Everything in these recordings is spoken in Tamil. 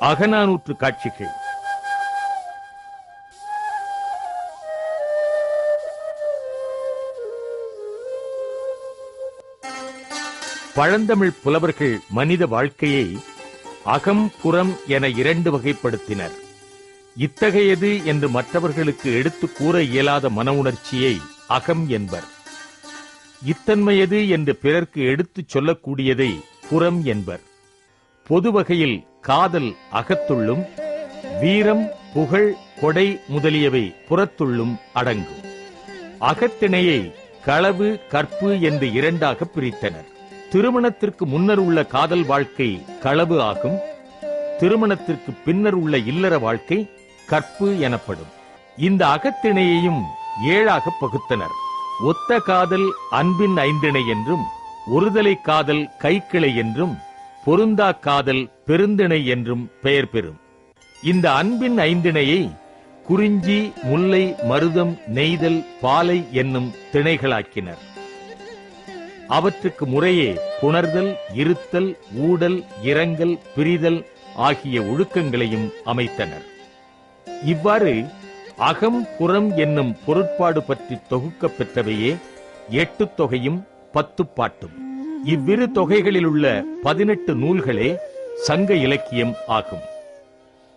அகநானூற்று காட்சிகள். பழந்தமிழ் புலவர்கள் மனித வாழ்க்கையை அகம் புறம் என இரண்டு வகைப்படுத்தினர். இத்தகையது என்று மற்றவர்களுக்கு எடுத்துக் கூற இயலாத மன உணர்ச்சியை அகம் என்பர். இத்தன்மையது என்று பிறர்க்கு எடுத்துச் சொல்லக்கூடியதை புறம் என்பர். பொதுவகையில் காதல் அகத்துள்ளும் வீரம் புகழ் கொடை முதலியவை புறத்துள்ளும் அடங்கும் அகத்திணையை களவு கற்பு என்று இரண்டாக பிரித்தனர். திருமணத்திற்கு முன்னர் உள்ள காதல் வாழ்க்கை களவு ஆகும். திருமணத்திற்கு பின்னர் உள்ள இல்லற வாழ்க்கை கற்பு எனப்படும். இந்த அகத்திணையையும் ஏழாக பகுத்தனர். ஒத்த காதல் அன்பின் ஐந்திணை என்றும் ஒருதலை காதல் கைக்கிளை என்றும் பொருந்தா காதல் பெருந்திணை என்றும் பெயர் பெறும். இந்த அன்பின் ஐந்திணையை குறிஞ்சி முல்லை மருதம் நெய்தல் பாலை என்னும் திணைகளாக்கினர். அவற்றுக்கு முறையே புணர்தல் இருத்தல் ஊடல் இரங்கல் பிரிதல் ஆகிய ஒழுக்கங்களையும் அமைத்தனர். இவ்வாறு அகம் புறம் என்னும் பொருட்பாடு பற்றி தொகுக்கப் பெற்றவையே எட்டு தொகையும் பத்து பாட்டும். இவ்விரு தொகைகளில் உள்ள பதினெட்டு நூல்களே சங்க இலக்கியம் ஆகும்.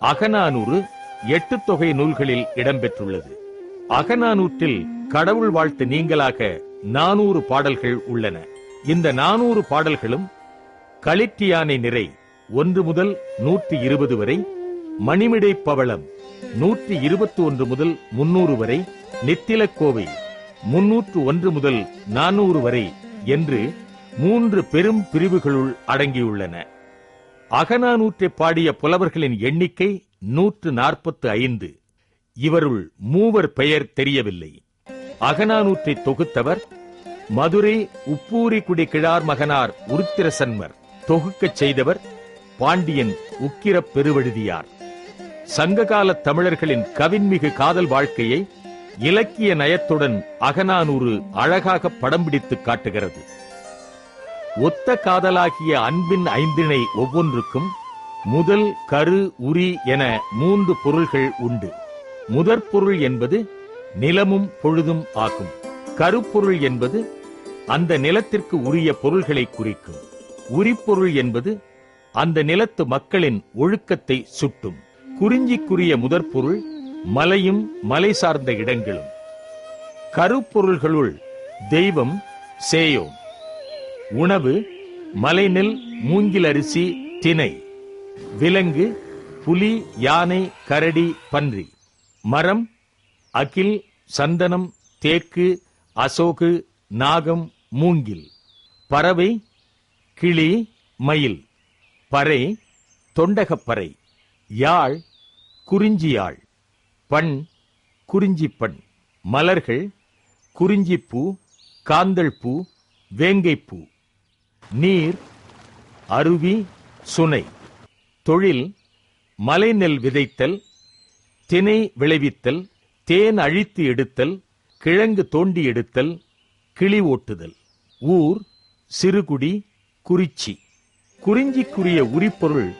அகநானூறு எட்டு தொகை நூல்களில் இடம்பெற்றுள்ளது. அகநானூற்றில் கடவுள் வாழ்த்து நீங்களாக நானூறு பாடல்கள் உள்ளன. இந்த நானூறு பாடல்களும் களிற்றியானை நிறை ஒன்று முதல் நூற்றி இருபது வரை மணிமிடை பவளம் நூற்றி இருபத்தி ஒன்று முதல் முன்னூறு வரை நித்திலக்கோவை முன்னூற்று ஒன்று முதல் நானூறு வரை என்று மூன்று பெரும் பிரிவுகளுள் அடங்கியுள்ளன. அகநானூற்றை பாடிய புலவர்களின் எண்ணிக்கை நூற்று நாற்பத்து ஐந்து இவருள் மூவர் பெயர் தெரியவில்லை. அகநானூற்றை தொகுத்தவர் மதுரை உப்பூரிக்குடி கிழார் மகனார் உருத்திரசன்மர். தொகுக்கச் செய்தவர் பாண்டியன் உக்கிரப் பெருவழுதியார். சங்ககால தமிழர்களின் கவின்மிகு காதல் வாழ்க்கையை இலக்கிய நயத்துடன் அகநானூறு அழகாக படம் பிடித்து காட்டுகிறது. ஒத்த காதலாகிய அன்பின் ஐந்திணை ஒவ்வொன்றுக்கும் முதல் கரு உரி என மூன்று பொருள்கள் உண்டு. முதற் பொருள் என்பது நிலமும் பொழுதும் ஆகும். கருப்பொருள் என்பது அந்த நிலத்திற்கு உரிய பொருள்களை குறிக்கும். உரிப்பொருள் என்பது அந்த நிலத்து மக்களின் ஒழுக்கத்தை சுட்டும். குறிஞ்சிக்குரிய முதற்பொருள் மலையும் மலை சார்ந்த இடங்களும். கருப்பொருள்களுள் தெய்வம் சேயோம். உணவு மலைநெல் மூங்கில் அரிசி திணை. விலங்கு புலி யானை கரடி பன்றி. மரம் அகில் சந்தனம் தேக்கு அசோகு நாகம் மூங்கில். பறவை கிளி மயில். பறை தொண்டகப்பறை யாழ் குறிஞ்சியாழ். பண் குறிஞ்சிப்பண் மலர்கள் குறிஞ்சிப்பூ காந்தள் பூ வேங்கைப்பூ நீர் அருவி சுனை. தொழில் மலைநெல் விதைத்தல் தினை விளைவித்தல் தேன் அழித்து எடுத்தல் கிழங்கு தோண்டி எடுத்தல் கிளி ஓட்டுதல். ஊர் சிறுகுடி குறிச்சி. குறிஞ்சிக்குரிய உரிப்பொருள்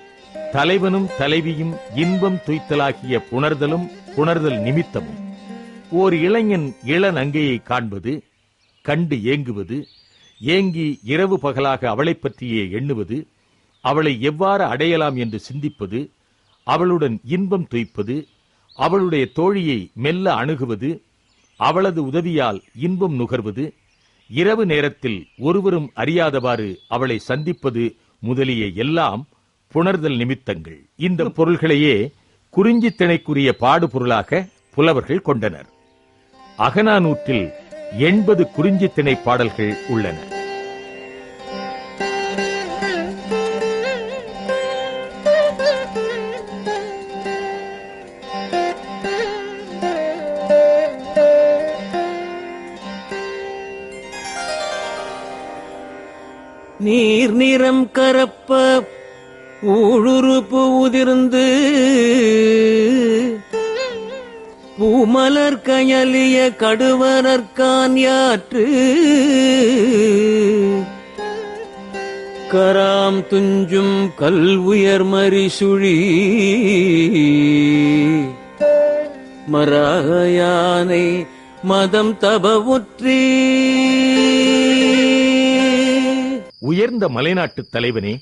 தலைவனும் தலைவியும் இன்பம் துய்த்தலாகிய புணர்தலும் புணர்தல் நிமித்தமும். ஓர் இளைஞன் இளநங்கையை காண்பது கண்டு ஏங்குவது ஏங்கி இரவு பகலாக அவளைப் பற்றியே எண்ணுவது அவளை எவ்வாறு அடையலாம் என்று சிந்திப்பது அவளுடன் இன்பம் துய்ப்பது அவளுடைய தோழியை மெல்ல அணுகுவது அவளது உதவியால் இன்பம் நுகர்வது இரவு நேரத்தில் ஒருவரும் அறியாதவாறு அவளை சந்திப்பது முதலிய எல்லாம் புணர்தல் நிமித்தங்கள். இந்த பொருள்களையே குறிஞ்சி திணைக்குரிய பாடுபொருளாக புலவர்கள் கொண்டனர். அகனானூற்றில் எண்பது குறிஞ்சி திணை பாடல்கள் உள்ளன. நீர் நிறம் கரப்ப ஊழுறுப்பு உதிர்ந்து உமலர் கயலிய கடுவரற்கான் யாற்று கராம் துஞ்சும் கல் உயர் மரிசுழி மராயானை மதம் தபவுற்றி உயர்ந்த மலைநாட்டுத் தலைவனே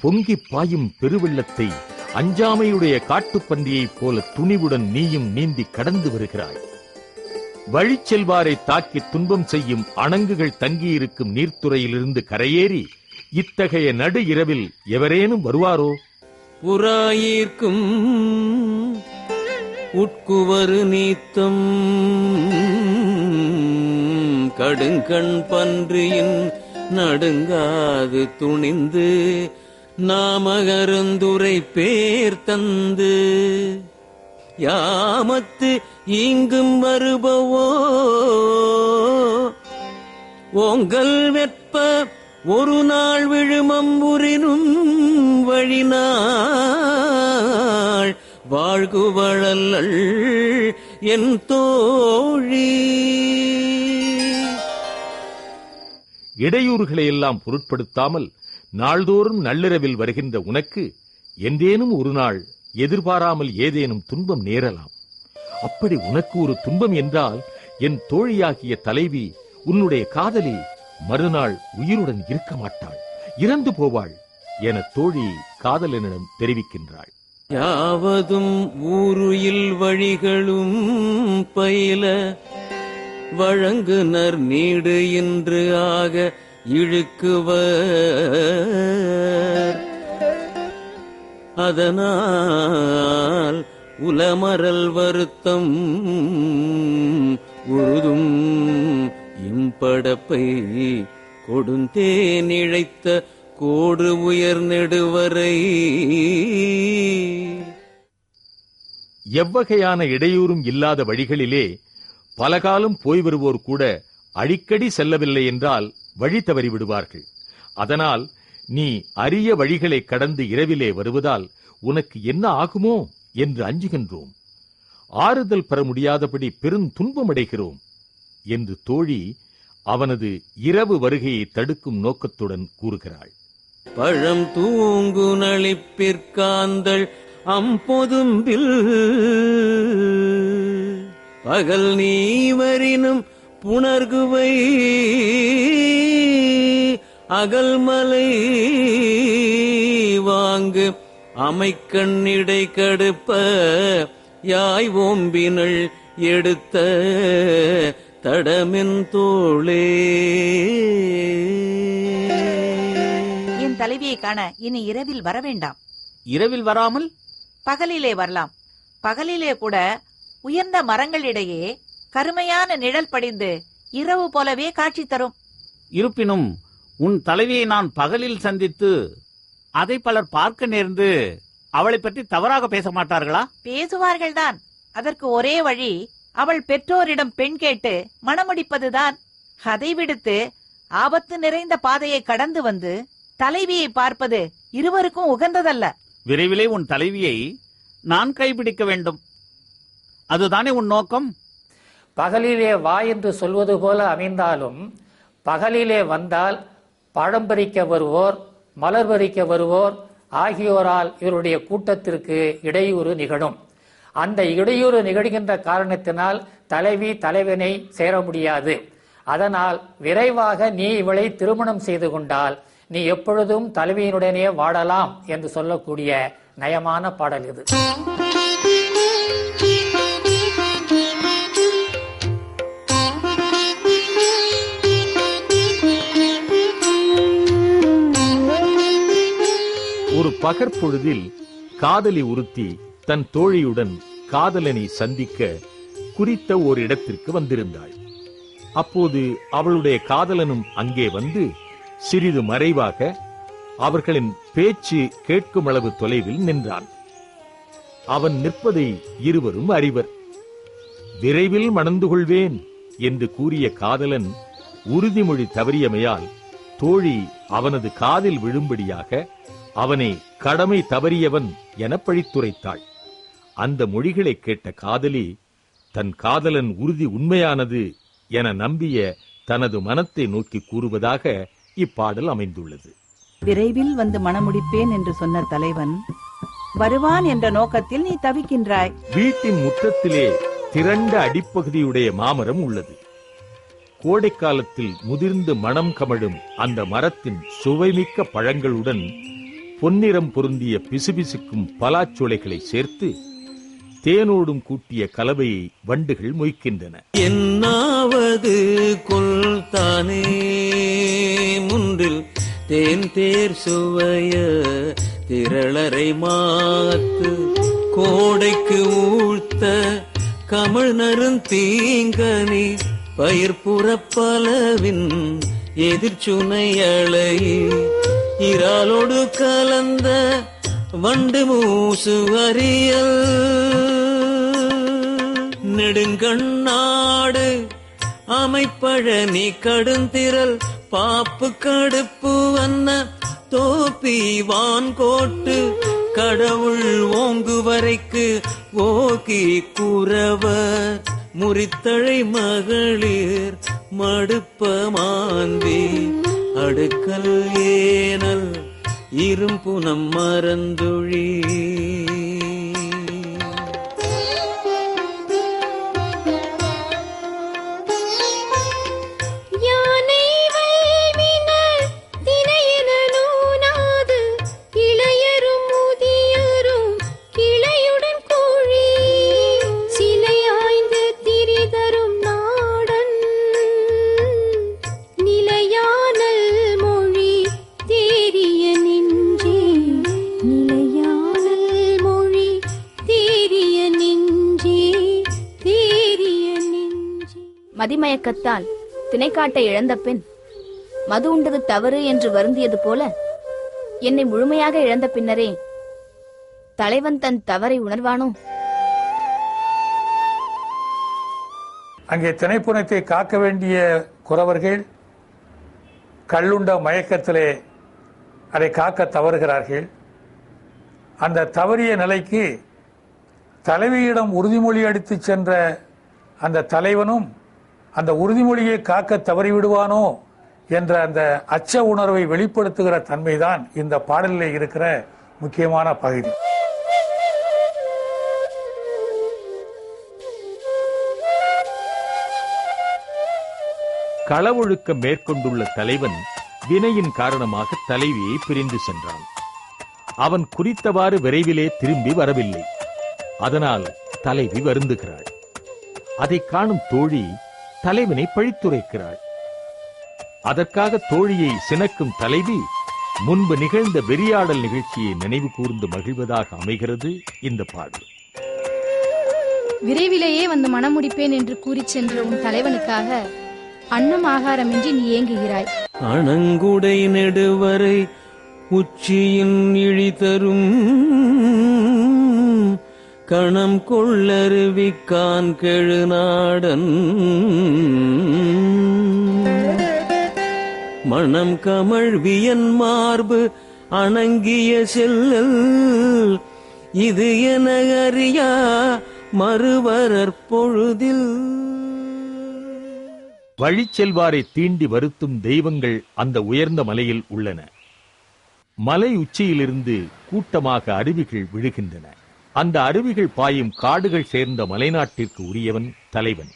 பொங்கி பாயும் பெருவெள்ளத்தை அஞ்சாமையுடைய காட்டுப்பந்தியைப் போல துணிவுடன் நீயும் நீந்தி கடந்து வருகிறாய். வழிச் செல்வாரை தாக்கி துன்பம் செய்யும் அணங்குகள் தங்கியிருக்கும் நீர்த்துறையிலிருந்து கரையேறி இத்தகைய நடு இரவில் எவரேனும் வருவாரோ? புறாயிருக்கும் உட்குவரு நீத்தம் கடுங்கண் பன்றியின் நடுங்காது துணிந்து நாமகருந்துரை பேர் தந்து யாமத்து இங்கும் வருபவோ? ஓங்கல் வெற்ப ஒரு நாள் விழுமம்புரினும் வழிநாள் வாழ்குவழல் என் தோழி. இடையூறுகளை எல்லாம் பொருட்படுத்தாமல் நாள்தோறும் நள்ளிரவில் வருகின்ற உனக்கு என்றேனும் ஒரு நாள் எதிர்பாராமல் ஏதேனும் துன்பம் நேரலாம். அப்படி உனக்கு ஒரு துன்பம் என்றால் என் தோழியாகிய தலைவி உன்னுடைய காதலி மறுநாள் உயிருடன் இருக்க மாட்டாள். இறந்து போவாள் என தோழி காதலனிடம் தெரிவிக்கின்றாள். யாவதும் ஊருயில் வழிகளும் பயில வழங்குனர் நீடு என்று ஆக இழுக்குவர். அதனால் உலமரல் வருத்தம் உழுதும். இம்படப்பை கொடுந்தேன் இழைத்த கோடு உயர் நெடுவரை. எவ்வகையான இடையூறும் இல்லாத வழிகளிலே பலகாலம் போய் வருவோர் கூட அடிக்கடி செல்லவில்லை என்றால் வழி தவறி விடுவார்கள். அதனால் நீ அரிய வழிகளை கடந்து இரவிலே வருவதால் உனக்கு என்ன ஆகுமோ என்று அஞ்சுகின்றோம். ஆறுதல் பெற முடியாதபடி பெருந்துன்பமடைகிறோம் என்று தோழி அவனது இரவு வருகையை தடுக்கும் நோக்கத்துடன் கூறுகிறாள். பழம் தூங்கு நளிப்பிற்காந்தள் அம்பொதும்பில் பகல் நீவரினும் புணர்குவை அகல்மலை வாங்கு. அமைக்கண்ணிடை கடுப்ப யாய் ஓம்பினள் எடுத்த தடமென் தோளே. என் தலைவியை காண இனி இரவில் வர வேண்டாம். இரவில் வராமல்? பகலிலே வரலாம். பகலிலே கூட உயர்ந்த மரங்களிடையே கருமையான நிழல் படிந்து இரவு போலவே காட்சி தரும். இருப்பினும் உன் தலைவியை நான் பகலில் சந்தித்து அதை பலர் பார்க்க நேர்ந்து அவளை பற்றி தவறாக பேச மாட்டார்களா? பேசுவார்கள்தான். அதற்கு ஒரே வழி அவள் பெற்றோரிடம் பெண் கேட்டு மணமுடிப்பதுதான். அதை விடுத்து ஆபத்து நிறைந்த பாதையை கடந்து வந்து தலைவியை பார்ப்பது இருவருக்கும் உகந்ததல்ல. விரைவிலே உன் தலைவியை நான் கைப்பிடிக்க வேண்டும். அதுதானே உன் நோக்கம்? பகலிலே வா என்று சொல்வது போல அமைந்தாலும் பகலிலே வந்தால் பழம் பறிக்க வருவோர் மலர் பறிக்க வருவோர் ஆகியோரால் இவருடைய கூட்டத்திற்கு இடையூறு நிகழும். அந்த இடையூறு நிகழ்கின்ற காரணத்தினால் தலைவி தலைவனை சேர முடியாது. அதனால் விரைவாக நீ இவளை திருமணம் செய்து கொண்டால் நீ எப்பொழுதும் தலைவியினுடனே வாடலாம் என்று சொல்லக்கூடிய நயமான பாடல் இது. ஒரு பகற்பொழுதில் காதலி உறுத்தி தன் தோழியுடன் காதலனை சந்திக்க குறித்த ஓர் இடத்திற்கு வந்திருந்தாள். அப்போது அவளுடைய காதலனும் அங்கே வந்து சிறிது மறைவாக அவர்களின் பேச்சு கேட்கும் அளவு தொலைவில் நின்றான். அவன் நிற்பதை இருவரும் அறிவர். விரைவில் மணந்து கொள்வேன் என்று கூறிய காதலன் உறுதிமொழி தவறியமையால் தோழி அவனது காதில் விழும்படியாக அவனை கடமை தவறியவன் என பழித்துரைத்தாள். அந்த மொழிகளை கேட்ட காதலி தன் காதலன் உறுதி உண்மையானது என நம்பிய தனது மனத்தை நோக்கி கூறுவதாக இப்பாடல் அமைந்துள்ளது. விரைவில் வந்து மணமுடிப்பேன் என்று சொன்ன தலைவன் வருவான் என்ற நோக்கத்தில் நீ தவிக்கின்றாய். வீட்டின் முற்றத்திலே திரண்ட அடிப்பகுதியுடைய மாமரம் உள்ளது. கோடைக்காலத்தில் முதிர்ந்து மனம் கமழும் அந்த மரத்தின் சுவைமிக்க பழங்களுடன் பொன்னிறம் பொருந்திய பிசுபிசுக்கும் பலாச்சுளைகளை சேர்த்து தேனோடும் கூட்டிய கலவையை வண்டுகள் மொய்க்கின்றன. என்னாவது கொல் தானே முன்றில் தேன் தேர் சுவைய திரளரை மாத்து கோடைக்கு ஊழ்த்த கமழ் நருந்தீங்கனி பயிர் புறப்பலவின் எதிர்ச்சுனையளையே இறாலோடு கலந்த வண்டு மூசு அறியல் நெடுங்கண்ணாடு அமைப்பழனி கடுந்திரல். பாப்பு கடுப்பு வண்ண தோப்பி வான்கோட்டு. கடவுள் ஓங்கு வரைக்கு ஓகி கூறவர். முறித்தழை மகளிர் மடுப்ப மாந்தி. அடுக்கல் ஏனல் இரும்புனம் மறந்துழி மதிமயக்கத்தால் திணைக்காட்டை இழந்த பின் மது உண்டது தவறு என்று வருந்தியது போல என்னை முழுமையாக இழந்த பின்னரே தலைவன் தன் தவறை உணர்வானோ? அங்கே திணைப்புணத்தை காக்க வேண்டிய குறவர்கள் கள்ளுண்ட மயக்கத்திலே அதை காக்க தவறுகிறார்கள். அந்த தவறிய நிலைக்கு தலைவியிடம் உறுதிமொழி அடித்துச் சென்ற அந்த தலைவனும் அந்த உறுதிமொழியை காக்க தவறிவிடுவானோ என்ற அந்த அச்ச உணர்வை வெளிப்படுத்துகிற தன்மைதான் இந்த பாடலில் இருக்கிற முக்கியமான பகுதி. களவொழுக்கம் மேற்கொண்டுள்ள தலைவன் வினையின் காரணமாக தலைவியை பிரிந்து சென்றான். அவன் குறித்தவாறு விரைவிலே திரும்பி வரவில்லை. அதனால் தலைவி வருந்துகிறாள். அதை காணும் தோழி தலைவனை பழித்துரைக்கிறாள். அதற்காக தோழியை சினக்கும் தலைவி முன்பு நிகழ்ந்த வெறியாடல் நிகழ்ச்சியை நினைவு கூர்ந்து மகிழ்வதாக அமைகிறது இந்த பாடல். விரைவிலேயே வந்து மணமுடிப்பேன் என்று கூறிச் சென்ற உன் தலைவனுக்காக அன்னம் ஆகாரமின்றி நீ ஏங்குகிறாய். அணங்குடை நெடுவரை உச்சியின் இழி தரும் கணம் கொள்ளருவிக்கான் கெழுநாடன் மணம் கமழ் வியன் மார்பு அணங்கிய செல்லல். இது என அறியா மறுவரற் பொழுதில். வழிச் செல்வாரை தீண்டி வருத்தும் தெய்வங்கள் அந்த உயர்ந்த மலையில் உள்ளன. மலை உச்சியிலிருந்து கூட்டமாக அருவிகள் விழுகின்றன. அந்த அருவிகள் பாயும் காடுகள் சேர்ந்த மலைநாட்டிற்கு உரியவன் தலைவன்.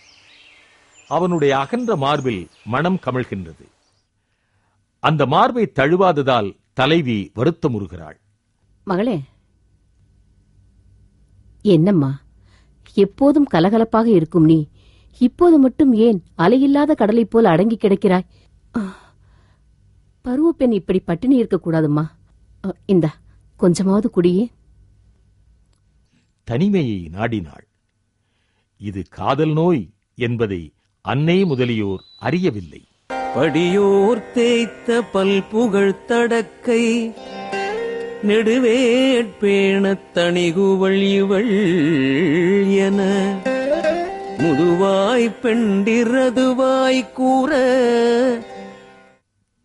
அவனுடைய அகன்ற மார்பில் மனம் கமழ்கின்றது. அந்த மார்பை தழுவாததால் தலைவி வருத்தமுறுகிறாள். மகளே என்னம்மா? எப்போதும் கலகலப்பாக இருக்கும் நீ. இப்போது மட்டும் ஏன் அலையில்லாத கடலைப் போல் அடங்கி கிடக்கிறாய்? ஆ, பருவப்பெண் இப்படி பட்டினி இருக்கக்கூடாதும்மா அ, இந்தா கொஞ்சமாவது குடியே. தனிமையை நாடினாள். இது காதல் நோய் என்பதை அன்னை முதலியோர் அறியவில்லை. படியோர் தேய்த்த பல் புகழ் தடக்கை நெடுவேட்பேணத் தணிகுவள் இவள் என முதுவாய் பெண்டிரதுவாய் கூற.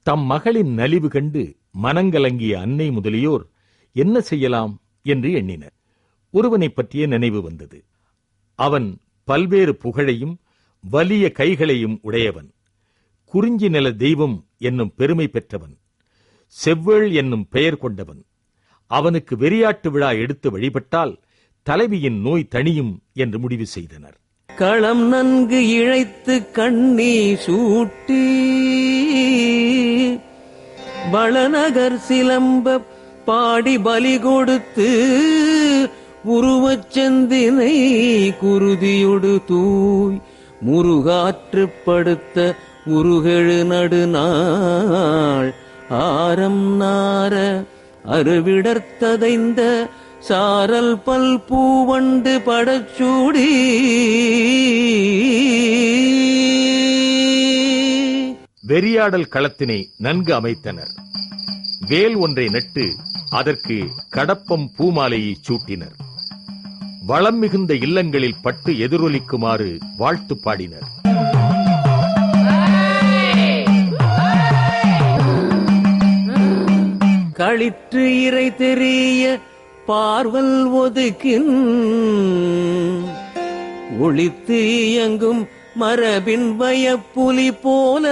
தம் மகளின் நலிவு கண்டு மனங்கலங்கிய அன்னை முதலியோர் என்ன செய்யலாம் என்று எண்ணினர். ஒருவனை பற்றிய நினைவு வந்தது. அவன் பல்வேறு புகழையும் வலிய கைகளையும் உடையவன். குறிஞ்சி நில தெய்வம் என்னும் பெருமை பெற்றவன். செவ்வேள் என்னும் பெயர் கொண்டவன். அவனுக்கு வெறியாட்டு விழா எடுத்து வழிபட்டால் தலைவியின் நோய் தணியும் என்று முடிவு செய்தனர். களம் நன்கு இழைத்து கண்ணி சூட்டி வளநகர் சிலம்ப பாடி பலி கொடுத்து உருவச் செந்தினை குருதியொடு தூய் முருகாற்றுப்படுத்த உருகெழு நடுநாள். ஆரம் நார அருவிடர்த்ததைந்த சாரல் பல் பூவண்டு படச்சூடி. வெறியாடல் களத்தினை நன்கு அமைத்தனர். வேல் ஒன்றை நட்டு அதற்கு கடப்பம் பூமாலையை சூட்டினர். வளம் மிகுந்த இல்லங்களில் பட்டு எதிரொலிக்குமாறு வாழ்த்து பாடினர். களிற்று இறை தெரிய பார்வல் ஒதுக்கின் ஒளித்து இயங்கும் மரபின் வயப்புலி போல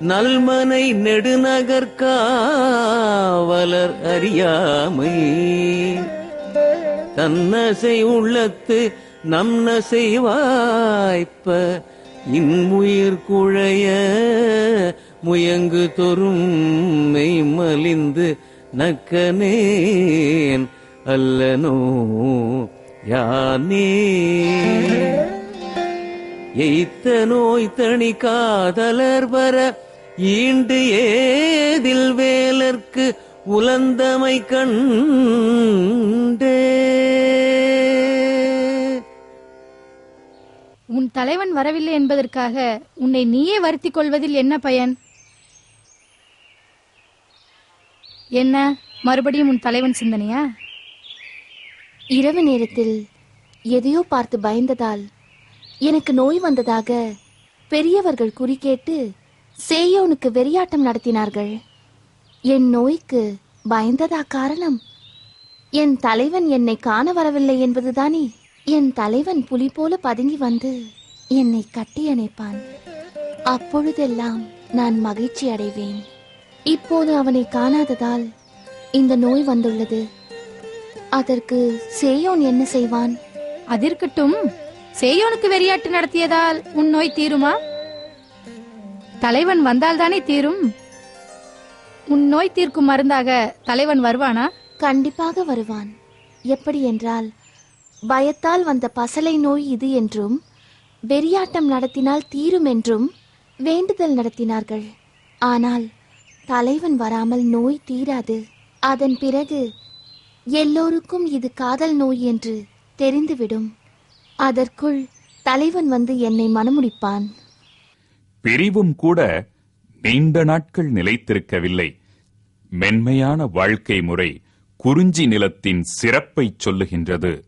நல்மனை நெடுநகர்காவலர் அறியாமை. தன்னசை உள்ளத்து நம் நசை வாய்ப்ப இன்முயிர் குழைய முயங்கு தொறும் மெய் மலிந்து நக்கனேன் அல்லனோ யானே. எய்த்த நோய் தணி காதலர் வர ஈண்டு ஏதில் வேலர்க்கு உலந்தமை கண்டே. உன் தலைவன் வரவில்லை என்பதற்காக உன்னை நீயே வருத்திக் கொள்வதில் என்ன பயன்? என்ன? மறுபடியும் உன் தலைவன் சிந்தனையா? இரவு நேரத்தில் எதையோ பார்த்து பயந்ததால் எனக்கு நோய் வந்ததாக பெரியவர்கள் குறிக்கேட்டு சேயோனுக்கு வெறியாட்டம் நடத்தினார்கள். என் நோய்க்கு பயந்ததா காரணம்? என் தலைவன் என்னை காண வரவில்லை என்பதுதானே? என் தலைவன் புலி போல பதுங்கி வந்து என்னை கட்டி அணைப்பான். அப்பொழுதெல்லாம் நான் மகிழ்ச்சி அடைவேன். இப்போது அவனை காணாததால் இந்த நோய் வந்துள்ளது. அதற்கு சேயோன் என்ன செய்வான்? அதிர்க்கட்டும். சேயோனுக்கு வெறியாட்டு நடத்தியதால் உன் நோய் தீருமா? தலைவன் வந்தால்தானே தீரும்? உன் நோய் தீர்க்கும் மருந்தாக தலைவன் வருவானா? கண்டிப்பாக வருவான். எப்படி என்றால் பயத்தால் வந்த பசலை நோய் இது என்றும் வெறியாட்டம் நடத்தினால் தீரும் என்றும் வேண்டுதல் நடத்தினார்கள். ஆனால் தலைவன் வராமல் நோய் தீராது. அதன் பிறகு எல்லோருக்கும் இது காதல் நோய் என்று தெரிந்துவிடும். அதற்குள் தலைவன் வந்து என்னை மணமுடிப்பான் பிரிவும் கூட நீண்ட நாட்கள் நிலைத்திருக்கவில்லை. மென்மையான வாழ்க்கை முறை குறிஞ்சி நிலத்தின் சிறப்பைச் சொல்லுகின்றது.